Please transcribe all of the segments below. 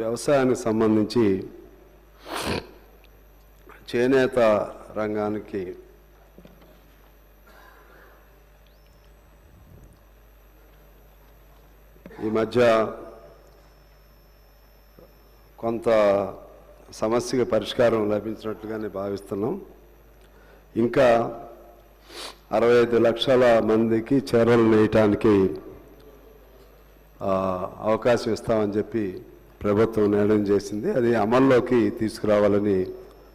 వ్యవసాయానికి సంబంధించి చేనేత రంగానికి ఈ మధ్య కొంత సమస్యకి పరిష్కారం లభించినట్లుగానే భావిస్తున్నాం. ఇంకా అరవై ఐదు లక్షల మందికి చీరలు నేయటానికి అవకాశం ఇస్తామని చెప్పి ప్రభుత్వం నిర్ణయం చేసింది. అది అమల్లోకి తీసుకురావాలని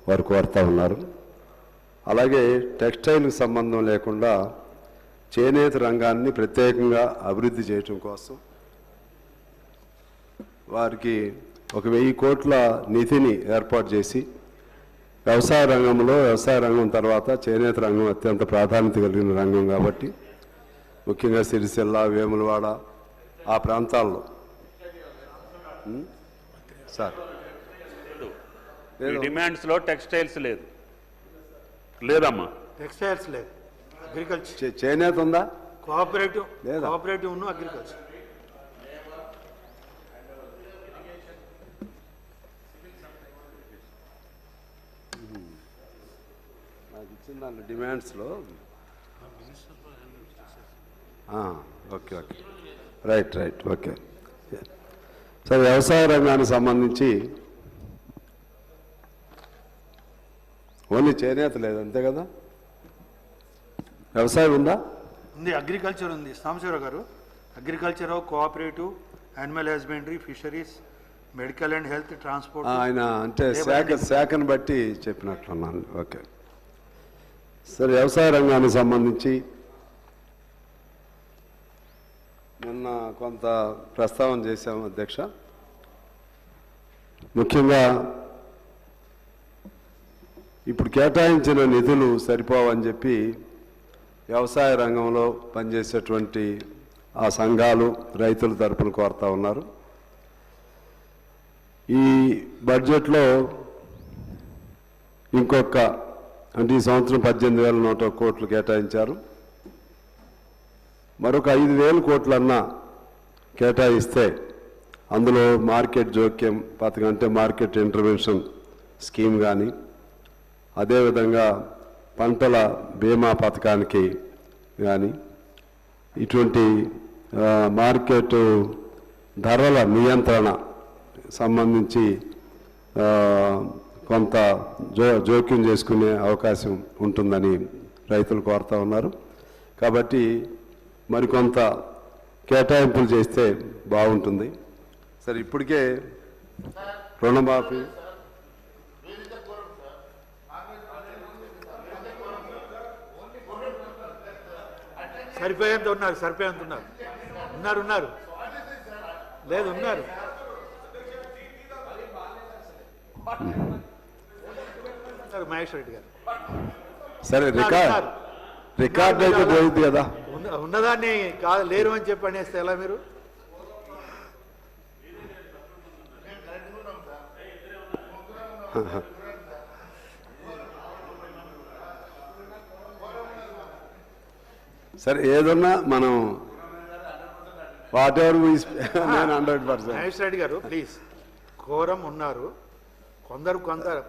వారు కోరుతూ ఉన్నారు. అలాగే టెక్స్టైల్కి సంబంధం లేకుండా చేనేత రంగాన్ని ప్రత్యేకంగా అభివృద్ధి చేయటం కోసం వారికి ఒక వెయ్యి కోట్ల నిధిని ఏర్పాటు చేసి వ్యవసాయ రంగంలో వ్యవసాయ రంగం తర్వాత చేనేత రంగం అత్యంత ప్రాధాన్యత కలిగిన రంగం కాబట్టి ముఖ్యంగా సిరిసిల్ల వేములవాడ ఆ ప్రాంతాల్లో. సార్. ఈ డిమాండ్స్లో టెక్స్టైల్స్ లేదు. లేదమ్మా. టెక్స్టైల్స్ లేదు. అగ్రికల్చర్. చే- చేనేత ఉందా? కోఆపరేటివ్ లేదా? కోఆపరేటివ్ ఉన్న అగ్రికల్చర్. నాకు ఇచ్చిన దాంట్లో డిమాండ్స్లో. ఆ, okay okay. Right right okay. సరే వ్యవసాయ రంగానికి సంబంధించి ఓన్లీ చేనేత లేదు అంతే కదా? వ్యవసాయం ఉందా? ఉంది అగ్రికల్చర్ ఉంది. సాంబశివరావు గారు agriculture cooperative animal husbandry fisheries medical and health transport. ఆయన అంటే శాఖ శాఖను బట్టి చెప్పినట్లున్నాను. ఓకే. సరే వ్యవసాయ రంగానికి సంబంధించి నిన్న కొంత ప్రస్తావన చేశాము అధ్యక్ష. ముఖ్యంగా ఇప్పుడు కేటాయించిన నిధులు సరిపోవని చెప్పి వ్యవసాయ రంగంలో పనిచేసేటువంటి ఆ సంఘాలు రైతుల తరపున కోరుతా ఉన్నారు. ఈ బడ్జెట్లో ఇంకొక అంటే ఈ సంవత్సరం పద్దెనిమిది వేల నూట కోట్లు కేటాయించారు. మరొక ఐదు వేల కోట్లన్నా కేటాయిస్తే అందులో మార్కెట్ జోక్యం పథకం అంటే మార్కెట్ ఇంటర్వెన్షన్ స్కీమ్ కానీ అదేవిధంగా పంటల బీమా పథకానికి కానీ ఇటువంటి మార్కెట్ ధరల నియంత్రణ సంబంధించి కొంత జో జోక్యం చేసుకునే అవకాశం ఉంటుందని రైతులు కోరుతా ఉన్నారు. కాబట్టి మరికొంత కేటాయింపులు చేస్తే బాగుంటుంది. సరే ఇప్పటికే రుణమాఫీ. సరిపోయేంత ఉన్నారు సరిపోయేంత ఉన్నారు. ఉన్నారు ఉన్నారు. లేదు ఉన్నారు. మహేష్ రెడ్డి గారు. సరే రికార్డ్. రికార్డ్ అయితే పోయింది కదా. ఉన్న- ఉన్నదాన్ని కాదు లేరు అని చెప్పి అనేస్తే ఎలా మీరు? సరే ఏదన్నా మనం వాట్ ఎవర్ నేను హండ్రెడ్ పర్సెంట్. మహేష్ రెడ్డి గారు ప్లీజ్. కోరం ఉన్నారు. కొందరు కొందరు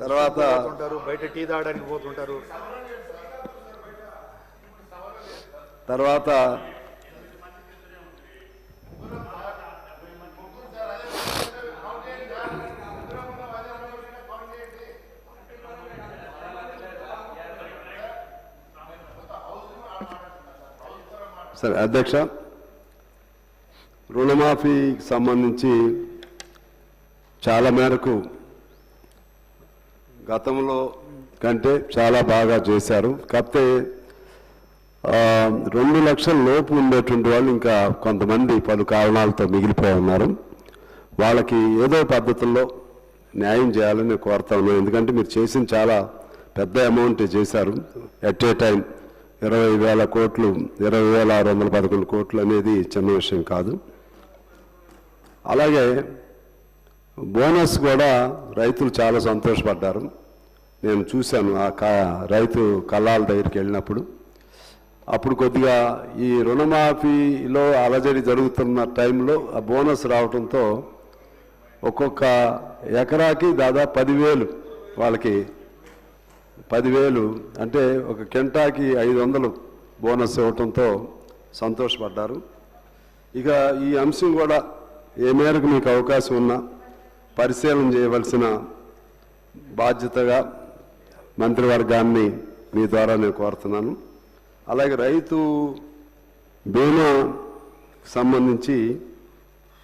తర్వాత పోతుంటారు బయట టీ తాగడానికి పోతుంటారు. తర్వాత సరే అధ్యక్ష రుణమాఫీకి సంబంధించి చాలా మేరకు గతంలో కంటే చాలా బాగా చేశారు. కాకపోతే రెండు లక్షల లోపు ఉండేటువంటి వాళ్ళు ఇంకా కొంతమంది పలు కారణాలతో మిగిలిపోయి ఉన్నారు. వాళ్ళకి ఏదో పద్ధతుల్లో న్యాయం చేయాలని కోరుతా ఉన్నాను ఎందుకంటే మీరు చేసిన చాలా పెద్ద అమౌంట్ చేశారు. ఎట్ ఏ టైం ఇరవై వేల కోట్లు ఇరవై వేల ఆరు వందల పదకొండు కోట్లు అనేది చిన్న విషయం కాదు. అలాగే బోనస్ కూడా రైతులు చాలా సంతోషపడ్డారు. నేను చూశాను ఆ కా రైతు కళ్ళాల దగ్గరికి వెళ్ళినప్పుడు. అప్పుడు కొద్దిగా ఈ రుణమాఫీలో అలజడి జరుగుతున్న టైంలో ఆ బోనస్ రావడంతో ఒక్కొక్క ఎకరాకి దాదాపు పదివేలు వాళ్ళకి. పదివేలు అంటే ఒక కెంటాకి ఐదు వందలు బోనస్ ఇవ్వటంతో సంతోషపడ్డారు. ఇక ఈ అంశం కూడా ఏ మేరకు మీకు అవకాశం ఉన్నా పరిశీలన చేయవలసిన బాధ్యతగా మంత్రివర్గాన్ని మీ ద్వారా నేను కోరుతున్నాను. అలాగే రైతు బీమా సంబంధించి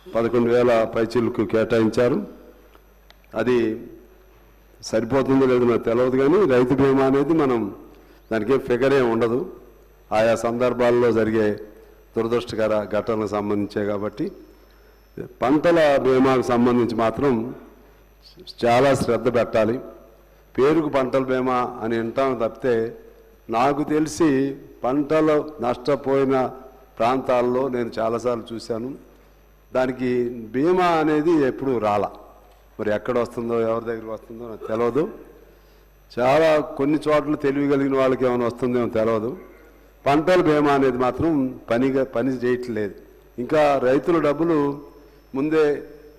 పదకొండు వేల పైచీలకు కేటాయించారు. అది సరిపోతుందో లేదో నాకు తెలియదు కానీ రైతు బీమా అనేది మనం దానికి ఫిగరే ఉండదు. ఆయా సందర్భాల్లో జరిగే దురదృష్టకర ఘటనలకు సంబంధించే కాబట్టి పంటల బీమాకు సంబంధించి మాత్రం చాలా శ్రద్ధ పెట్టాలి. పేరుకు పంటల బీమా అని వింటాం తప్పితే నాకు తెలిసి పంటలు నష్టపోయిన ప్రాంతాల్లో నేను చాలాసార్లు చూశాను. దానికి బీమా అనేది ఎప్పుడు రాల. మరి ఎక్కడ వస్తుందో ఎవరి దగ్గర వస్తుందో నాకు తెలియదు చాలా కొన్ని చోట్ల తెలివి కలిగిన వాళ్ళకి ఏమైనా వస్తుందేమో తెలియదు పంటల బీమా అనేది మాత్రం పనిగా పని చేయట్లేదు. ఇంకా రైతుల డబ్బులు ముందే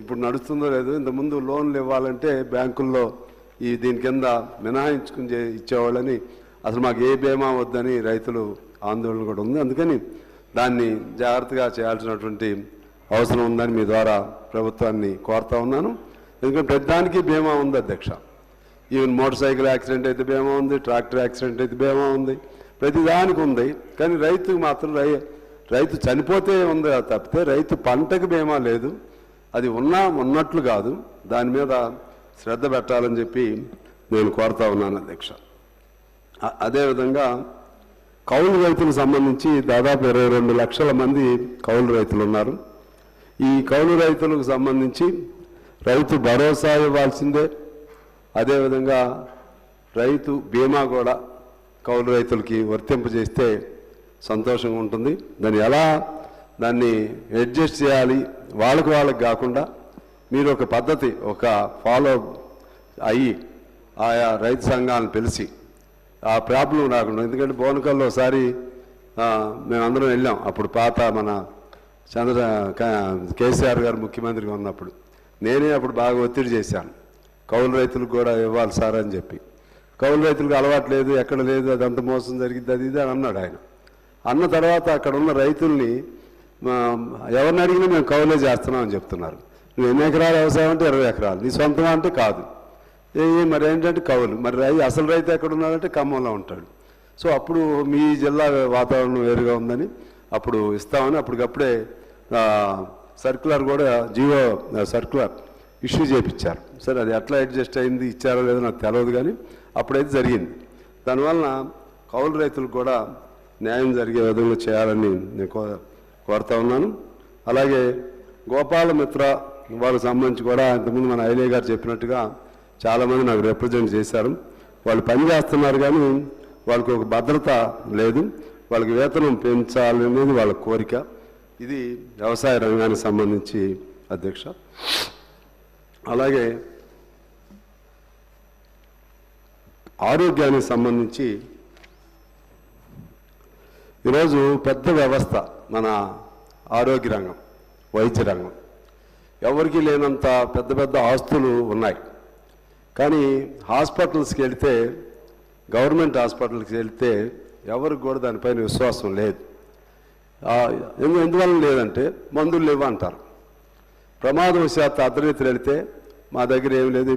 ఇప్పుడు నడుస్తుందో లేదో ఇంతకుముందు లోన్లు ఇవ్వాలంటే బ్యాంకుల్లో ఈ దీని కింద మినహాయించుకుని ఇచ్చేవాళ్ళని అసలు మాకు ఏ బీమా వద్దని రైతులు ఆందోళన కూడా ఉంది. అందుకని దాన్ని జాగ్రత్తగా చేయాల్సినటువంటి అవసరం ఉందని మీ ద్వారా ప్రభుత్వాన్ని కోరుతా ఉన్నాను. ఎందుకంటే ప్రతిదానికి బీమా ఉంది అధ్యక్ష. ఈవెన్ మోటార్ సైకిల్ యాక్సిడెంట్ అయితే బీమా ఉంది ట్రాక్టర్ యాక్సిడెంట్ అయితే బీమా ఉంది. ప్రతిదానికి ఉంది. కానీ రైతుకు మాత్రం రై రైతు చనిపోతే ఉంది తప్పితే రైతు పంటకు బీమా లేదు. అది ఉన్నా ఉన్నట్లు కాదు. దాని మీద శ్రద్ధ పెట్టాలని చెప్పి నేను కోరుతా ఉన్నాను అధ్యక్ష. అదేవిధంగా కౌలు రైతులకు సంబంధించి దాదాపు ఇరవై రెండు లక్షల మంది కౌలు రైతులు ఉన్నారు. ఈ కౌలు రైతులకు సంబంధించి రైతు భరోసా ఇవ్వాల్సిందే. అదేవిధంగా రైతు బీమా కూడా కౌలు రైతులకి వర్తింపజేస్తే సంతోషంగా ఉంటుంది. దాన్ని ఎలా దాన్ని అడ్జస్ట్ చేయాలి? వాళ్ళకి వాళ్ళకి కాకుండా మీరు ఒక పద్ధతి ఒక ఫాలో అయ్యి ఆయా రైతు సంఘాలను పిలిచి ఆ ప్రాబ్లం రాకుండా ఎందుకంటే బోనకల్లో ఒకసారి మేమందరం వెళ్ళాం. అప్పుడు పాత మన చంద్ర కేసీఆర్ గారు ముఖ్యమంత్రిగా ఉన్నప్పుడు. నేనే అప్పుడు బాగా ఒత్తిడి చేశాను. కౌలు రైతులకు కూడా ఇవ్వాలి సార్ అని చెప్పి. కౌలు రైతులకు అలవాటు లేదు ఎక్కడ లేదు అది అంత మోసం జరిగింది అది ఇది అని అన్నాడు ఆయన. అన్న తర్వాత అక్కడ ఉన్న రైతుల్ని ఎవరిని అడిగినా మేము కౌలే చేస్తున్నాం అని చెప్తున్నారు. నువ్వు ఎన్ని ఎకరాలు వ్యవసాయం అంటే ఇరవై ఎకరాలు. నీ సొంతం అంటే కాదు. మరి ఏంటంటే కవులు. మరి రై అసలు రైతు ఎక్కడ ఉన్నాడంటే ఖమ్మంలో ఉంటాడు. సో అప్పుడు మీ జిల్లా వాతావరణం వేరుగా ఉందని అప్పుడు ఇస్తామని అప్పటికప్పుడే సర్కులర్ కూడా జియో సర్కులర్ ఇష్యూ చేయించారు సరే అది ఎట్లా అడ్జస్ట్ అయింది ఇచ్చారో లేదో నాకు తెలియదు కానీ అప్పుడైతే జరిగింది. దానివలన కౌలు రైతులకు కూడా న్యాయం జరిగే విధంగా చేయాలని నేను కో కోరుతా ఉన్నాను. అలాగే గోపాలమిత్ర వాళ్ళకి సంబంధించి కూడా ఇంతకుముందు మన ఐలే గారు చెప్పినట్టుగా చాలామంది నాకు రిప్రజెంట్ చేశారు. వాళ్ళు పని చేస్తున్నారు కానీ వాళ్ళకి ఒక భద్రత లేదు. వాళ్ళకి వేతనం పెంచాలనేది వాళ్ళ కోరిక. ఇది వ్యవసాయ రంగానికి సంబంధించి అధ్యక్ష. అలాగే ఆరోగ్యానికి సంబంధించి ఈరోజు పెద్ద వ్యవస్థ మన ఆరోగ్య రంగం వైద్య రంగం. ఎవరికి లేనంత పెద్ద పెద్ద ఆస్తులు ఉన్నాయి. కానీ హాస్పిటల్స్కి వెళితే గవర్నమెంట్ హాస్పిటల్కి వెళితే ఎవరికి కూడా దానిపైన విశ్వాసం లేదు. ఎందువల్ల లేదంటే మందులు లేవు అంటారు. ప్రమాదవశాత్తు అర్ధరీతులు వెళితే మా దగ్గర ఏం లేదు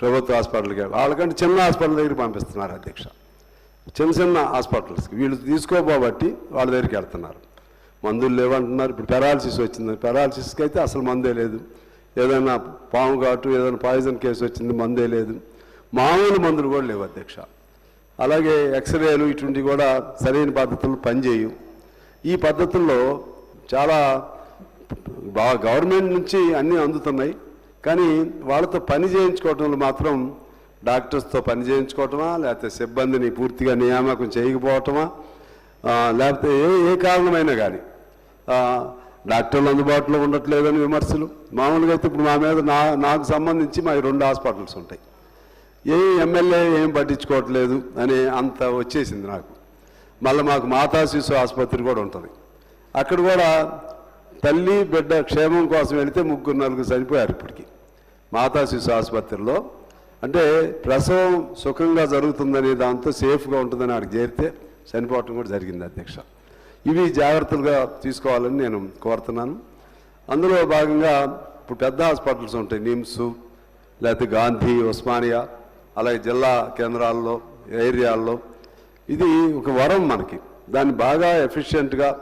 ప్రభుత్వ హాస్పిటల్కి వాళ్ళకంటే చిన్న హాస్పిటల్ దగ్గరికి పంపిస్తున్నారు అధ్యక్ష. చిన్న చిన్న హాస్పిటల్స్కి వీళ్ళు తీసుకోబోబట్టి వాళ్ళ దగ్గరికి వెళ్తున్నారు. మందులు లేవంటున్నారు. ఇప్పుడు పెరాలసిస్ వచ్చింది. పెరాలసిస్కి అయితే అసలు మందే లేదు. ఏదైనా పాము ఘాటు ఏదైనా పాయిజన్ కేసు వచ్చింది మందే లేదు. మామూలు మందులు కూడా లేవు అధ్యక్ష. అలాగే ఎక్స్రేలు ఇటువంటివి కూడా సరైన పద్ధతులు పనిచేయవు. ఈ పద్ధతుల్లో చాలా బాగా గవర్నమెంట్ నుంచి అన్నీ అందుతున్నాయి. కానీ వాళ్ళతో పని చేయించుకోవటంలో మాత్రం డాక్టర్స్తో పని చేయించుకోవటమా లేకపోతే సిబ్బందిని పూర్తిగా నియామకం చేయకపోవటమా లేకపోతే ఏ ఏ కారణమైనా కానీ డాక్టర్లు అందుబాటులో ఉండట్లేదని విమర్శలు. మామూలుగా అయితే ఇప్పుడు మా మీద నా నాకు సంబంధించి మా రెండు హాస్పిటల్స్ ఉంటాయి. ఏ ఎమ్మెల్యే ఏం పట్టించుకోవట్లేదు అని అంత వచ్చేసింది నాకు. మళ్ళీ మాకు మాతా శిశు ఆసుపత్రి కూడా ఉంటుంది. అక్కడ కూడా తల్లి బిడ్డ క్షేమం కోసం వెళితే ముగ్గురు నలుగురు చనిపోయారు ఇప్పటికి. మాతా శిశు ఆసుపత్రిలో. అంటే ప్రసవం సుఖంగా జరుగుతుందనే దాంతో సేఫ్గా ఉంటుందని ఆడికి చేరితే చనిపోవటం కూడా జరిగింది అధ్యక్ష. ఇవి జాగ్రత్తలుగా తీసుకోవాలని నేను కోరుతున్నాను. అందులో భాగంగా ఇప్పుడు పెద్ద హాస్పిటల్స్ ఉంటాయి. నిమ్స్ లేకపోతే గాంధీ ఉస్మానియా అలాగే జిల్లా కేంద్రాల్లో ఏరియాల్లో. ఇది ఒక వరం మనకి. దాన్ని బాగా ఎఫిషియెంట్గా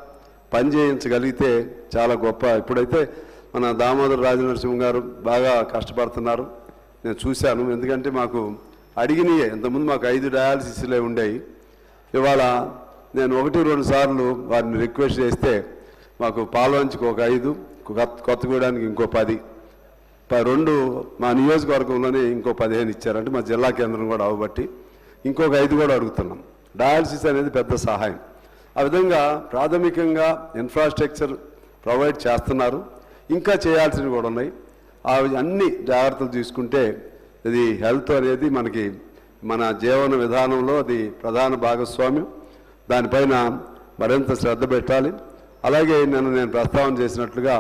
పనిచేయించగలిగితే చాలా గొప్ప. ఇప్పుడైతే మన దామోదర్ రాజనరసింహ గారు బాగా కష్టపడుతున్నారు. నేను చూశాను. ఎందుకంటే మాకు అడిగినయే. ఇంతకుముందు మాకు ఐదు డయాలసిస్లే ఉండేవి. ఇవాళ నేను ఒకటి రెండు సార్లు వారిని రిక్వెస్ట్ చేస్తే మాకు పాలవంచికి ఒక ఐదు కొత్త- కొత్తగూడానికి ఇంకో పది. రెండు మా నియోజకవర్గంలోనే ఇంకో పదిహేను ఇచ్చారంటే మా జిల్లా కేంద్రం కూడా అవబట్టి ఇంకొక ఐదు కూడా అడుగుతున్నాం. డయాలసిస్ అనేది పెద్ద సహాయం. ఆ విధంగా ప్రాథమికంగా ఇన్ఫ్రాస్ట్రక్చర్ ప్రొవైడ్ చేస్తున్నారు. ఇంకా చేయాల్సినవి కూడా ఉన్నాయి. అవి అన్ని జాగ్రత్తలు తీసుకుంటే ఇది హెల్త్ అనేది మనకి మన జీవన విధానంలో అది ప్రధాన భాగస్వామ్యం. దానిపైన మరింత శ్రద్ధ పెట్టాలి. అలాగే నిన్న నేను ప్రస్తావన చేసినట్లుగా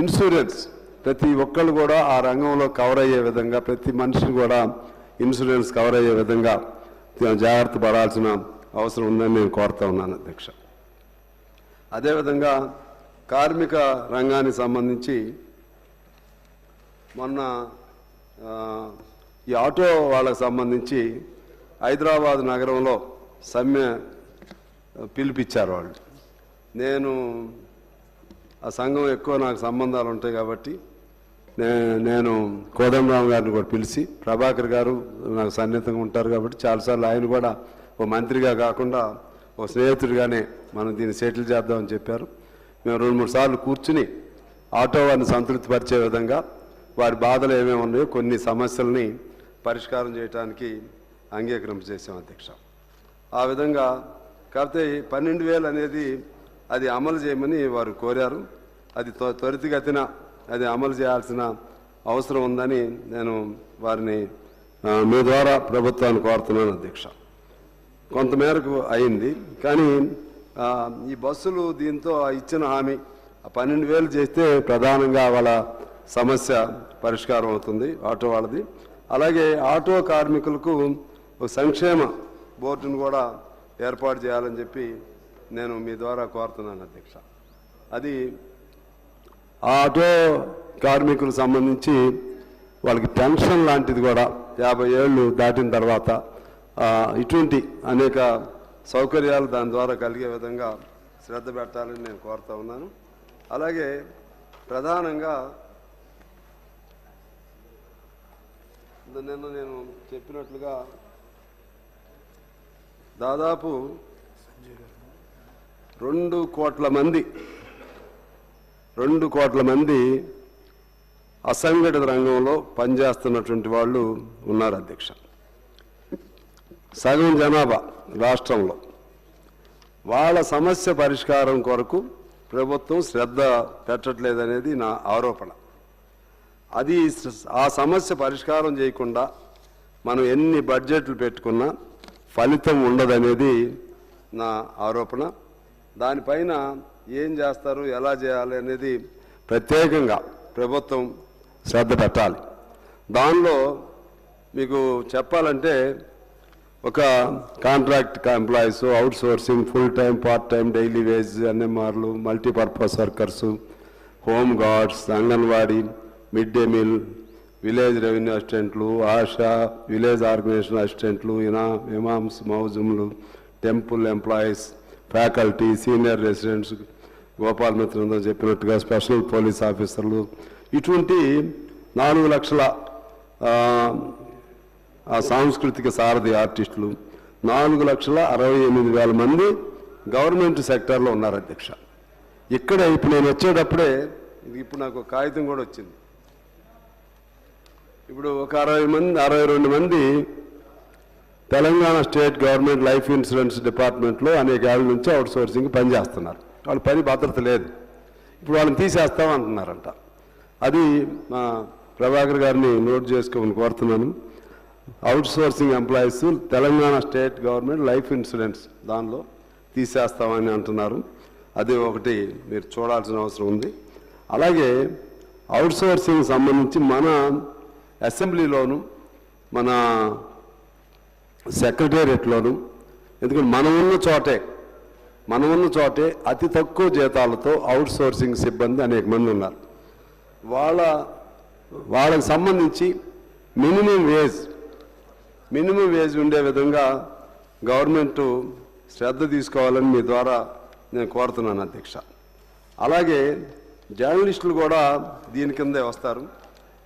ఇన్సూరెన్స్ ప్రతి ఒక్కళ్ళు కూడా ఆ రంగంలో కవర్ అయ్యే విధంగా ప్రతి మనిషిని కూడా ఇన్సూరెన్స్ కవర్ అయ్యే విధంగా జాగ్రత్త పడాల్సిన అవసరం ఉందని నేను కోరుతా ఉన్నాను అధ్యక్ష. అదేవిధంగా కార్మిక రంగానికి సంబంధించి మొన్న ఈ ఆటో వాళ్ళకు సంబంధించి హైదరాబాద్ నగరంలో సమ్మె పిలిపించారు వాళ్ళు. నేను ఆ సంఘం ఎక్కువ నాకు సంబంధాలు ఉంటాయి కాబట్టి నేను కోదండరామ్ గారిని కూడా పిలిచి ప్రభాకర్ గారు నాకు సన్నిహితంగా ఉంటారు కాబట్టి చాలాసార్లు ఆయన కూడా ఓ మంత్రిగా కాకుండా ఓ స్నేహితుడిగానే మనం దీన్ని సెటిల్ చేద్దామని చెప్పారు. మేము రెండు మూడు సార్లు కూర్చుని ఆటో వారిని సంతృప్తిపరిచే విధంగా వారి బాధలు ఏమేమి ఉన్నాయో కొన్ని సమస్యల్ని పరిష్కారం చేయడానికి అంగీకారం చేసాం అధ్యక్ష. ఆ విధంగా కాకపోతే పన్నెండు వేలు అనేది అది అమలు చేయమని వారు కోరారు. అది త్వ- త్వరితగతిన అది అమలు చేయాల్సిన అవసరం ఉందని నేను వారిని మీ ద్వారా ప్రభుత్వాన్ని కోరుతున్నాను అధ్యక్ష. కొంతమేరకు అయింది. కానీ ఈ బస్సులు దీంతో ఇచ్చిన హామీ పన్నెండు వేలు చేస్తే ప్రధానంగా వాళ్ళ సమస్య పరిష్కారం అవుతుంది ఆటో వాళ్ళది. అలాగే ఆటో కార్మికులకు సంక్షేమ బోర్డును కూడా ఏర్పాటు చేయాలని చెప్పి నేను మీ ద్వారా కోరుతున్నాను అధ్యక్ష. అది ఆటో కార్మికులకు సంబంధించి వాళ్ళకి పెన్షన్ లాంటిది కూడా యాభై ఏళ్ళు దాటిన తర్వాత ఇటువంటి అనేక సౌకర్యాలు దాని ద్వారా కలిగే విధంగా శ్రద్ధ పెట్టాలని నేను కోరుతా ఉన్నాను. అలాగే ప్రధానంగా నిన్న నేను చెప్పినట్లుగా దాదాపు రెండు కోట్ల మంది రెండు కోట్ల మంది అసంఘటిత రంగంలో పనిచేస్తున్నటువంటి వాళ్ళు ఉన్నారు అధ్యక్ష. సగం జనాభా రాష్ట్రంలో. వాళ్ళ సమస్య పరిష్కారం కొరకు ప్రభుత్వం శ్రద్ధ పెట్టట్లేదనేది నా ఆరోపణ. అది ఆ సమస్య పరిష్కారం చేయకుండా మనం ఎన్ని బడ్జెట్లు పెట్టుకున్నా ఫలితం ఉండదనేది నా ఆరోపణ. దానిపైన ఏం చేస్తారు ఎలా చేయాలి అనేది ప్రత్యేకంగా ప్రభుత్వం శ్రద్ధ పెట్టాలి. దానిలో మీకు చెప్పాలంటే ఒక contract employees outsourcing full time part time daily wage ఎన్ఎంఆర్లు multipurpose workers home guards anganwadi mid day meal village revenue అసిస్టెంట్లు ఆశా విలేజ్ ఆర్గనైజేషన్ అసిస్టెంట్లు ఇనా imams మౌజుములు temple employees faculty senior residents Gopal మిత్రంతో చెప్పినట్టుగా స్పెషల్ పోలీస్ ఆఫీసర్లు. ఇటువంటి నాలుగు లక్షల సాంస్కృతిక సారథి ఆర్టిస్టులు నాలుగు లక్షల అరవై ఎనిమిది వేల మంది గవర్నమెంట్ సెక్టార్లో ఉన్నారు అధ్యక్ష. ఇక్కడ ఇప్పుడు నేను వచ్చేటప్పుడే ఇది ఇప్పుడు నాకు ఒక కాగితం కూడా వచ్చింది. ఇప్పుడు ఒక అరవై మంది అరవై రెండు మంది Telangana state government life insurance డిపార్ట్మెంట్లో అనేక ఏళ్ళ నుంచి అవుట్ సోర్సింగ్ పనిచేస్తున్నారు. వాళ్ళ పని భద్రత లేదు. ఇప్పుడు వాళ్ళని తీసేస్తాం అంటున్నారంట. అది మా ప్రభాకర్ గారిని నోట్ చేసుకోమని కోరుతున్నాను. Outsourcing employees Telangana state government life insurance దానిలో తీసేస్తామని అంటున్నారు. అది ఒకటి మీరు చూడాల్సిన అవసరం ఉంది. అలాగే అవుట్ సోర్సింగ్ సంబంధించి మన అసెంబ్లీలోను మన సెక్రటేరియట్లోను ఎందుకంటే మనం ఉన్న చోటే మనం ఉన్న చోటే అతి తక్కువ జీతాలతో అవుట్ సోర్సింగ్ సిబ్బంది అనేక మంది ఉన్నారు. వాళ్ళ వాళ్ళకి సంబంధించి మినిమం వేజ్ మినిమం వేజ్ ఉండే విధంగా గవర్నమెంట్ శ్రద్ధ తీసుకోవాలని మీ ద్వారా నేను కోరుతున్నాను అధ్యక్ష. అలాగే జర్నలిస్టులు కూడా దీని కిందే వస్తారు.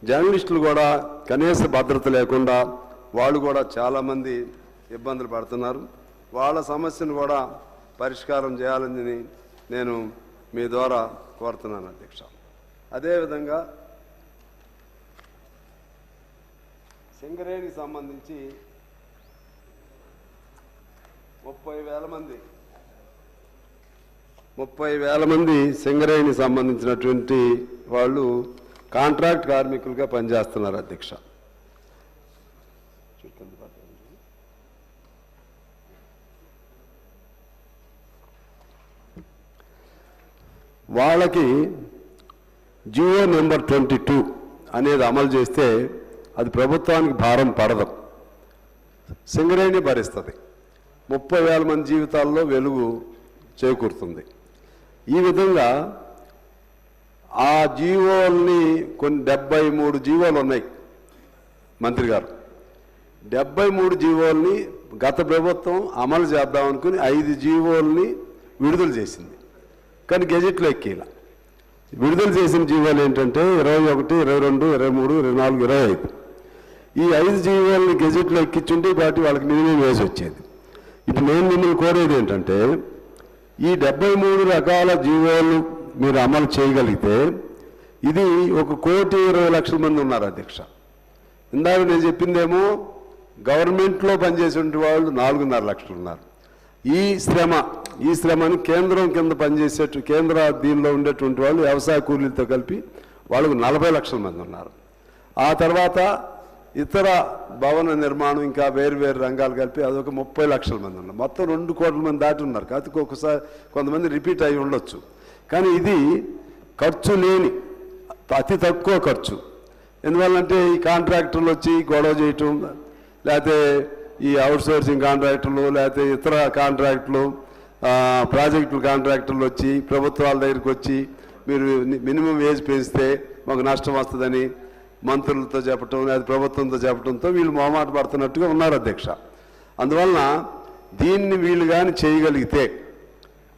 జర్నలిస్టులు కూడా కనీస భద్రత లేకుండా వాళ్ళు కూడా చాలామంది ఇబ్బందులు పడుతున్నారు. వాళ్ళ సమస్యను కూడా పరిష్కారం చేయాలని నేను మీ ద్వారా కోరుతున్నాను అధ్యక్ష. అదేవిధంగా సింగరేణికి సంబంధించి ముప్పై వేల మంది ముప్పై వేల మంది సింగరేణికి సంబంధించినటువంటి వాళ్ళు కాంట్రాక్ట్ కార్మికులుగా పనిచేస్తున్నారు అధ్యక్ష. వాళ్ళకి జియో నెంబర్ ట్వంటీ టూ అనేది అమలు చేస్తే అది ప్రభుత్వానికి భారం పడదు. సింగరేణి భరిస్తుంది. ముప్పై వేల మంది జీవితాల్లో వెలుగు చేకూరుతుంది. ఈ విధంగా ఆ జీవోల్ని కొన్ని డెబ్బై మూడు జీవోలు ఉన్నాయి. మంత్రి గారు డెబ్బై మూడు జీవోల్ని గత ప్రభుత్వం అమలు చేద్దాం అనుకుని ఐదు జీవోల్ని విడుదల చేసింది. కానీ గెజెట్లో ఎక్కేలా. విడుదల చేసిన జీవోలు ఏంటంటే ఇరవై ఒకటి ఇరవై రెండు ఇరవై మూడు ఇరవై నాలుగు ఇరవై ఐదు. ఈ ఐదు జీవోల్ని గెజెట్లో ఎక్కించుంటే వాటి వాళ్ళకి మినిమం వేసి వచ్చేది. ఇప్పుడు నేను మిమ్మల్ని కోరేది ఏంటంటే ఈ డెబ్బై మూడు రకాల జీవోలు మీరు అమలు చేయగలిగితే ఇది ఒక కోటి ఇరవై లక్షల మంది ఉన్నారు అధ్యక్ష. ఇందాక నేను చెప్పిందేమో గవర్నమెంట్లో పనిచేసే వాళ్ళు నాలుగున్నర లక్షలు ఉన్నారు. ఈ శ్రమ ఈ శ్రమని కేంద్రం కింద పనిచేసే కేంద్ర దీనిలో ఉండేటువంటి వాళ్ళు వ్యవసాయ కూలీలతో కలిపి వాళ్ళకు నలభై లక్షల మంది ఉన్నారు. ఆ తర్వాత ఇతర భవన నిర్మాణం ఇంకా వేరు వేరు రంగాలు కలిపి అదొక ముప్పై లక్షల మంది ఉన్నారు. మొత్తం రెండు కోట్ల మంది దాటి ఉన్నారు. కాకపోతే ఒక్కొక్కసారి కొంతమంది రిపీట్ అయి ఉండొచ్చు. కానీ ఇది ఖర్చు లేని అతి తక్కువ ఖర్చు. ఎందువల్లంటే ఈ కాంట్రాక్టర్లు వచ్చి గొడవ చేయటం లేకపోతే ఈ అవుట్సోర్సింగ్ కాంట్రాక్టర్లు లేకపోతే ఇతర కాంట్రాక్టులు ప్రాజెక్టులు కాంట్రాక్టర్లు వచ్చి ప్రభుత్వాల దగ్గరికి వచ్చి మీరు మినిమం వేజ్ పెంచితే మాకు నష్టం వస్తుందని మంత్రులతో చెప్పటం లేదా ప్రభుత్వంతో చెప్పడంతో వీళ్ళు మొహమాట పడుతున్నట్టుగా ఉన్నారు అధ్యక్ష. అందువలన దీన్ని వీళ్ళు కానీ చేయగలిగితే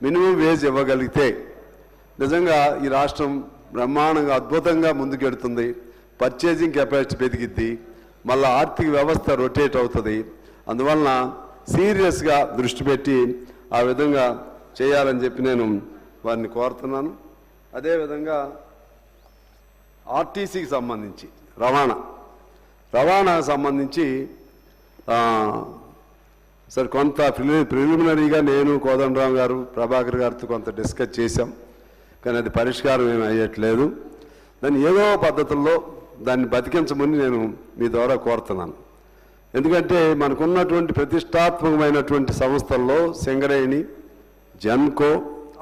మినిమం వేజ్ ఇవ్వగలిగితే నిజంగా ఈ రాష్ట్రం బ్రహ్మాండంగా అద్భుతంగా ముందుకెడుతుంది. పర్చేసింగ్ కెపాసిటీ పెరిగిద్ది. మళ్ళీ ఆర్థిక వ్యవస్థ రొటేట్ అవుతుంది. అందువలన సీరియస్గా దృష్టి పెట్టి ఆ విధంగా చేయాలని చెప్పి నేను వారిని కోరుతున్నాను. అదేవిధంగా ఆర్టీసీకి సంబంధించి రవాణా. రవాణాకు సంబంధించి సరే కొంత ప్రిలి ప్రిలిమినరీగా నేను కోదండరామ్ గారు ప్రభాకర్ గారితో కొంత డిస్కస్ చేశాం. కానీ అది పరిష్కారం ఏమీ అయ్యట్లేదు. దాన్ని ఏదో పద్ధతుల్లో దాన్ని బతికించమని నేను మీ ద్వారా కోరుతున్నాను. ఎందుకంటే మనకున్నటువంటి ప్రతిష్టాత్మకమైనటువంటి సంస్థల్లో సింగరేణి జన్కో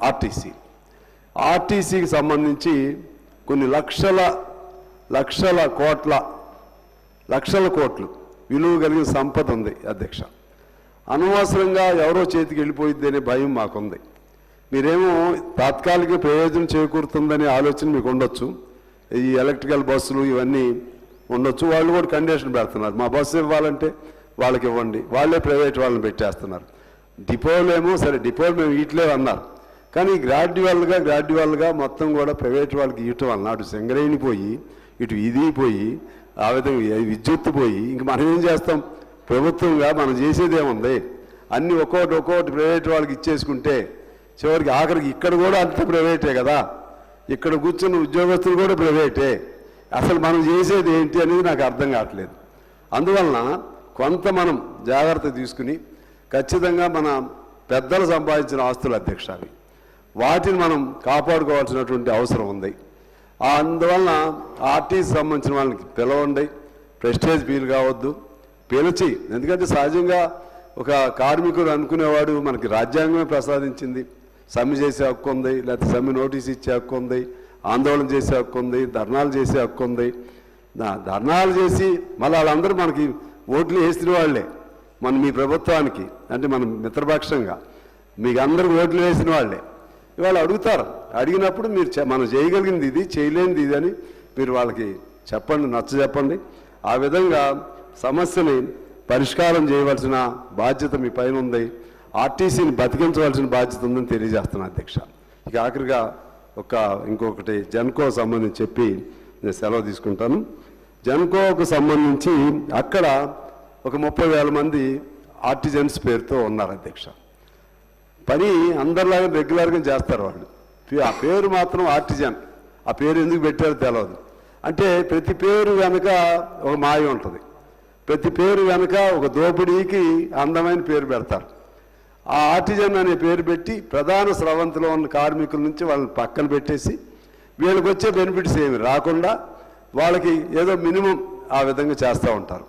ఆర్టీసీ. ఆర్టీసీకి సంబంధించి కొన్ని లక్షల లక్షల కోట్ల లక్షల కోట్లు విలువ కలిగిన సంపద ఉంది అధ్యక్ష. అనవసరంగా ఎవరో చేతికి వెళ్ళిపోయిద్ది అనే భయం మాకుంది. మీరేమో తాత్కాలిక ప్రయోజనం చేకూరుతుందనే ఆలోచన మీకు ఉండొచ్చు. ఈ ఎలక్ట్రికల్ బస్సులు ఇవన్నీ ఉండొచ్చు. వాళ్ళు కూడా కండిషన్ పెడుతున్నారు. మా బస్సు ఇవ్వాలంటే వాళ్ళకి ఇవ్వండి. వాళ్ళే ప్రైవేట్ వాళ్ళని పెట్టేస్తున్నారు. డిపోలేమో సరే డిపోలు మేము ఇట్లే అన్నారు. కానీ గ్రాడ్యువల్గా గ్రాడ్యువల్గా మొత్తం కూడా ప్రైవేట్ వాళ్ళకి ఇవ్వటం వలన అటు సింగరేణి పోయి ఇటు ఇది పోయి ఆ విధంగా విద్యుత్ పోయి ఇంక మనం ఏం చేస్తాం? ప్రభుత్వంగా మనం చేసేది ఏముంది? అన్నీ ఒక్కొక్కటి ఒక్కొక్కటి ప్రైవేట్ వాళ్ళకి ఇచ్చేసుకుంటే చివరికి ఆఖరికి ఇక్కడ కూడా అంత ప్రైవేటే కదా. ఇక్కడ కూర్చున్న ఉద్యోగస్తులు కూడా ప్రైవేటే. అసలు మనం చేసేది ఏంటి అనేది నాకు అర్థం కావట్లేదు. అందువలన కొంత మనం జాగ్రత్త తీసుకుని ఖచ్చితంగా మన పెద్దలు సంపాదించిన ఆస్తులు అధ్యక్ష అవి. వాటిని మనం కాపాడుకోవాల్సినటువంటి అవసరం ఉంది. అందువలన ఆర్టీసీ సంబంధించిన వాళ్ళకి పిలవండి. ప్రెస్టేజ్ ఫీల్ కావద్దు. పిలిచి ఎందుకంటే సహజంగా ఒక కార్మికుడు అనుకునేవాడు మనకి రాజ్యాంగమే ప్రసాదించింది. సమ్మె చేసే హక్కు ఉంది లేకపోతే సమ్మె నోటీస్ ఇచ్చే హక్కు ఉంది ఆందోళన చేసే హక్కు ఉంది ధర్నాలు చేసే హక్కు ఉంది. ధర్నాలు చేసి మళ్ళీ వాళ్ళందరూ మనకి ఓట్లు వేసిన వాళ్ళే మన మీ ప్రభుత్వానికి అంటే మన మిత్రపక్షంగా. మీకు అందరూ ఓట్లు వేసిన వాళ్ళే. ఇవాళ అడుగుతారు అడిగినప్పుడు మీరు చె- మనం చేయగలిగింది ఇది చేయలేనిది ఇది అని మీరు వాళ్ళకి చెప్పండి నచ్చ చెప్పండి. ఆ విధంగా సమస్యని పరిష్కారం చేయవలసిన బాధ్యత మీ పైన ఉంది. ఆర్టీసీని బతికించవలసిన బాధ్యత ఉందని తెలియజేస్తున్నాను అధ్యక్ష. ఇక ఆఖరిగా ఒక ఇంకొకటి జన్కో సంబంధించి చెప్పి నేను సెలవు తీసుకుంటాను. జన్కోకు సంబంధించి అక్కడ ఒక ముప్పై వేల మంది ఆర్టిజన్స్ పేరుతో ఉన్నారు అధ్యక్ష. పని అందరిలాగా రెగ్యులర్గా చేస్తారు వాళ్ళు. ఆ పేరు మాత్రం ఆర్టిజన్. ఆ పేరు ఎందుకు పెట్టారో తెలియదు అంటే ప్రతి పేరు వెనక ఒక మాయ ఉంటుంది. ప్రతి పేరు వెనక ఒక దోపిడీకి అందమైన పేరు పెడతారు. ఆ ఆర్టిజన్ అనే పేరు పెట్టి ప్రధాన స్రవంతిలో ఉన్న కార్మికుల నుంచి వాళ్ళని పక్కన పెట్టేసి వీళ్ళకి వచ్చే బెనిఫిట్స్ ఏమి? రాకుండా వాళ్ళకి ఏదో మినిమం ఆ విధంగా చేస్తూ ఉంటారు.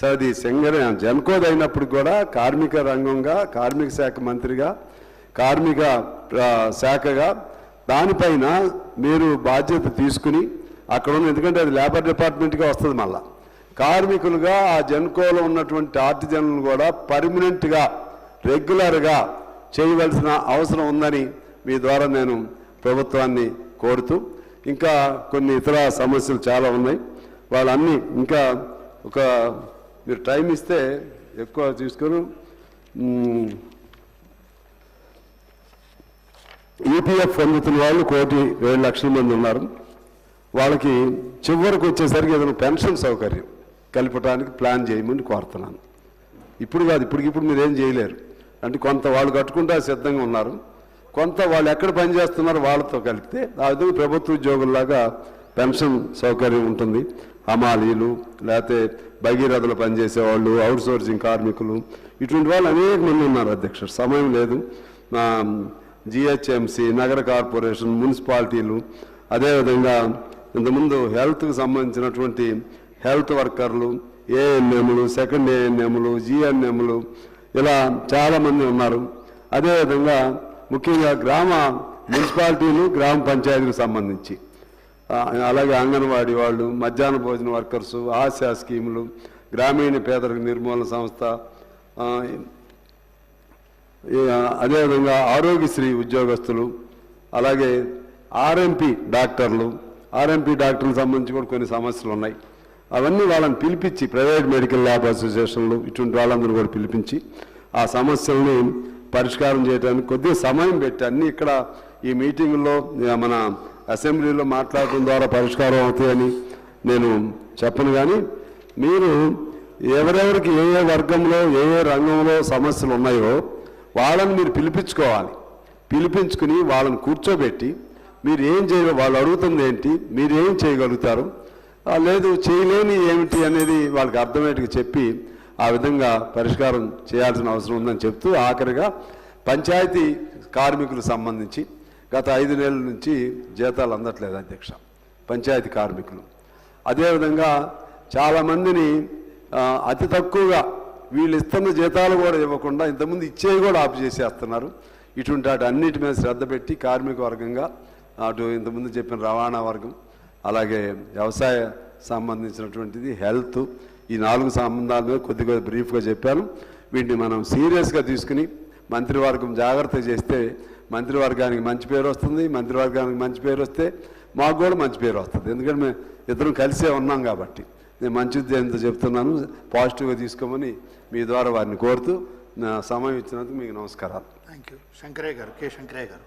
సో అది సింగర్. జన్కోద్ అయినప్పుడు కూడా కార్మిక రంగంగా కార్మిక శాఖ మంత్రిగా కార్మిక శాఖగా దానిపైన మీరు బాధ్యత తీసుకుని అక్కడ ఉన్న ఎందుకంటే అది లేబర్ డిపార్ట్మెంట్గా వస్తుంది మళ్ళా. కార్మికులుగా ఆ జన్కోలో ఉన్నటువంటి ఆర్టిజన్లు కూడా పర్మనెంట్గా రెగ్యులర్గా చేయవలసిన అవసరం ఉందని మీ ద్వారా నేను ప్రభుత్వాన్ని కోరుతూ ఇంకా కొన్ని ఇతర సమస్యలు చాలా ఉన్నాయి. వాళ్ళన్నీ ఇంకా ఒక మీరు టైం ఇస్తే ఎక్కువ తీసుకొని ఈపీఎఫ్ పొందుతున్న వాళ్ళు కోటి ఏడు లక్షల మంది ఉన్నారు. వాళ్ళకి చివరికి వచ్చేసరికి ఏదైనా పెన్షన్ సౌకర్యం కలపడానికి ప్లాన్ చేయమని కోరుతున్నాను. ఇప్పుడు కాదు ఇప్పటికిప్పుడు మీరు ఏం చేయలేరు. అంటే కొంత వాళ్ళు కట్టుకుంటే సిద్ధంగా ఉన్నారు. కొంత వాళ్ళు ఎక్కడ పనిచేస్తున్నారో వాళ్ళతో కలిపితే ఆ విధంగా ప్రభుత్వ ఉద్యోగుల్లాగా పెన్షన్ సౌకర్యం ఉంటుంది. హమాలీలు లేకపోతే భగీరథలు పనిచేసే వాళ్ళు అవుట్ సోర్సింగ్ కార్మికులు ఇటువంటి వాళ్ళు అనేక మంది ఉన్నారు అధ్యక్షుడు. సమయం లేదు. జిహెచ్ఎంసి నగర కార్పొరేషన్ మున్సిపాలిటీలు అదేవిధంగా ఇంతకుముందు హెల్త్కి సంబంధించినటువంటి హెల్త్ వర్కర్లు ఏఎన్ఎంలు సెకండ్ ఏఎన్ఎంలు జిఎన్ఎంలు ఇలా చాలామంది ఉన్నారు. అదేవిధంగా ముఖ్యంగా గ్రామ మున్సిపాలిటీలు గ్రామ పంచాయతీలకు సంబంధించి. అలాగే అంగన్వాడీ వాళ్ళు మధ్యాహ్న భోజన వర్కర్స్ ఆశా స్కీములు గ్రామీణ పేదరిక నిర్మూలన సంస్థ అదేవిధంగా ఆరోగ్యశ్రీ ఉద్యోగస్తులు అలాగే ఆర్ఎంపీ డాక్టర్లు. ఆర్ఎంపీ డాక్టర్లకు సంబంధించి కూడా కొన్ని సమస్యలు ఉన్నాయి. అవన్నీ వాళ్ళని పిలిపించి ప్రైవేట్ మెడికల్ ల్యాబ్ అసోసియేషన్లు ఇటువంటి వాళ్ళందరూ కూడా పిలిపించి ఆ సమస్యల్ని పరిష్కారం చేయడానికి కొద్దిగా సమయం పెట్టి అన్ని ఇక్కడ ఈ మీటింగుల్లో మన అసెంబ్లీలో మాట్లాడటం ద్వారా పరిష్కారం అవుతాయని నేను చెప్పను. కానీ మీరు ఎవరెవరికి ఏ ఏ వర్గంలో ఏ ఏ రంగంలో సమస్యలు ఉన్నాయో వాళ్ళని మీరు పిలిపించుకోవాలి. పిలిపించుకుని వాళ్ళని కూర్చోబెట్టి మీరు ఏం చేయ వాళ్ళు అడుగుతుంది ఏంటి మీరు ఏం చేయగలుగుతారు లేదు చేయలేని ఏమిటి? అనేది వాళ్ళకి అర్థమయ్యేట్టుగా చెప్పి ఆ విధంగా పరిష్కారం చేయాల్సిన అవసరం ఉందని చెప్తూ ఆఖరిగా పంచాయతీ కార్మికులకు సంబంధించి గత ఐదు నెలల నుంచి జీతాలు అందట్లేదు అధ్యక్ష పంచాయతీ కార్మికులు. అదేవిధంగా చాలామందిని అతి తక్కువగా వీళ్ళు ఇస్తున్న జీతాలు కూడా ఇవ్వకుండా ఇంతకుముందు ఇచ్చేవి కూడా ఆపు చేసేస్తున్నారు. ఇటువంటి వాటి అన్నిటి మీద శ్రద్ధ పెట్టి కార్మిక వర్గంగా అటు ఇంతకుముందు చెప్పిన రవాణా వర్గం అలాగే వ్యవసాయ సంబంధించినటువంటిది హెల్త్ ఈ నాలుగు సంబంధాల మీద కొద్దిగా బ్రీఫ్గా చెప్పాను. వీటిని మనం సీరియస్గా తీసుకుని మంత్రివర్గం జాగ్రత్త చేస్తే మంత్రివర్గానికి మంచి పేరు వస్తుంది మంత్రివర్గానికి మంచి పేరు వస్తే మాకు కూడా మంచి పేరు వస్తుంది. ఎందుకంటే మేము ఇద్దరం కలిసే ఉన్నాం కాబట్టి. నేను మంచి ఎంతో చెప్తున్నాను పాజిటివ్గా తీసుకోమని మీ ద్వారా వారిని కోరుతూ సమయం ఇచ్చినందుకు మీకు నమస్కారాలు. థ్యాంక్ యూ శంకరయ్య గారు కె శంకరయ్య గారు.